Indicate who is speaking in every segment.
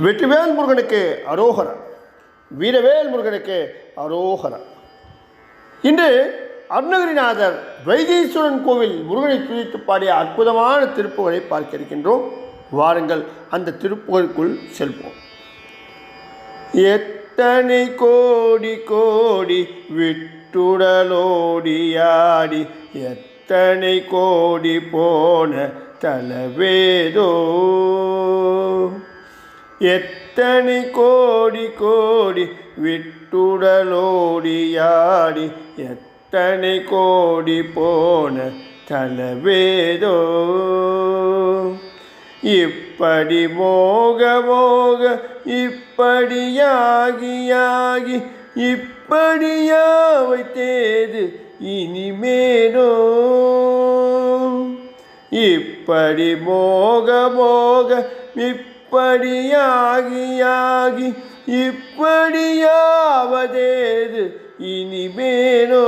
Speaker 1: வெற்றிவேல் முருகனுக்கு அரோகரன் வீரவேல் முருகனுக்கு அரோகரன். இன்று அருணகிரிநாதர் வைத்தீஸ்வரன் கோவில் முருகனை துதித்து பாடிய அற்புதமான திருப்புகளை பார்க்க இருக்கின்றோம். வாருங்கள் அந்த திருப்புகளுக்குள் செல்வோம். எத்தனை கோடி கோடி விட்டுடலோடியாடி எத்தனை கோடி போன தலவேதோ. எத்தனை கோடி கோடி விட்டுடலோடியாடி எத்தனை கோடி போன தலவேதோ. இப்படி மோக மோக இப்படியாகியாகி இப்படியாவை தேது இனிமேனோ. இப்படி மோக மோக இப்படியாகியாகி இப்படியாவதேது இனிமேனோ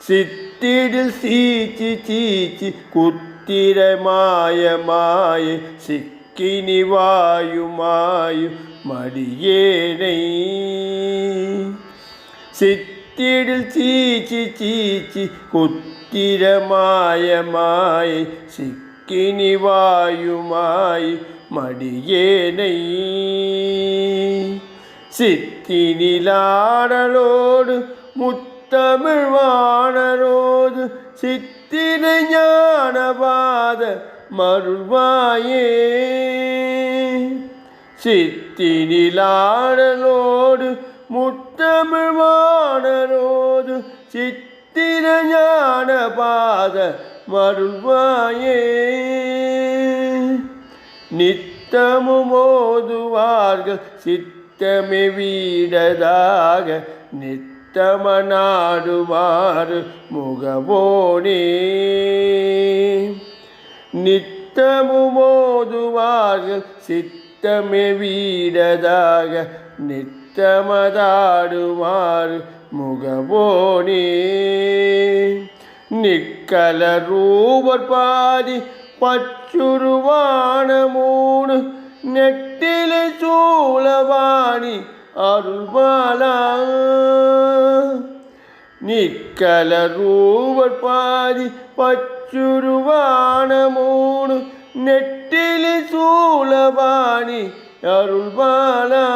Speaker 1: சித்திடில் சீச்சி சீச்சி குத்திர மாய மாய சிக்கினி வாயு மாயு மடியேனை சித்திடில் சீச்சி சீச்சி குத்திர மடியேனை சித்தினிலாடலோடு முத்தமிழ் வாணரோடு சித்தினை ஞானபாத மருள்வாயே சித்தினிலாடலோடு முத்தமிழ் வாணரோடு சித்திர ஞானபாத மருள்வாயே நித்தமும் ஓதுவார்கள் சித்தமே வீடதாக நித்தமனாடுவாறு முகவோனே. நித்தமும் ஓதுவார்கள் சித்தமே வீடதாக நித்தமதாடுவாறு முகவோனே. நிக்கல ரூபர் பாதி பச்சுருவான மூணு நெட்டிலை சூழவாணி அருள்பாலா நிக்கல ரூபர் பாதி பச்சுருவான மூணு நெட்டிலை சூழவாணி அருள்பாலா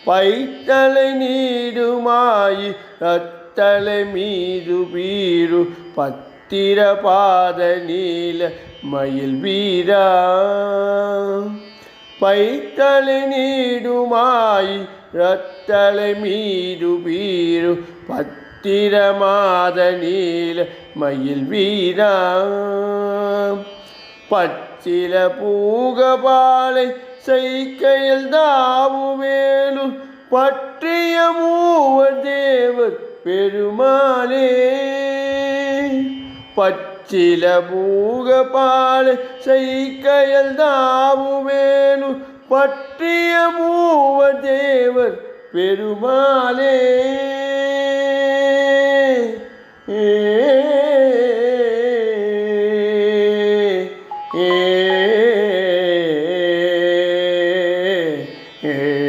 Speaker 1: பைத்தலை நீடுமாயி ரத்தலை மீது பீரு பத்திர பாத நீல மயில் வீரா. பைத்தலை நீடுமாய் ரத்தலை மீது பீரு பத்திர மாத நீல மயில் வீரா. பச்சில பூகபாலை செய்கையில் தாவுவேலு பற்றிய மூவர் தேவர் പെരുമാലേ പച്ചില പൂകപാൽ ശൈക്കയൽ ദാവുവേനു പട്ടിയ മൂവദേവർ പെരുമാലേ ഏ ഏ ഏ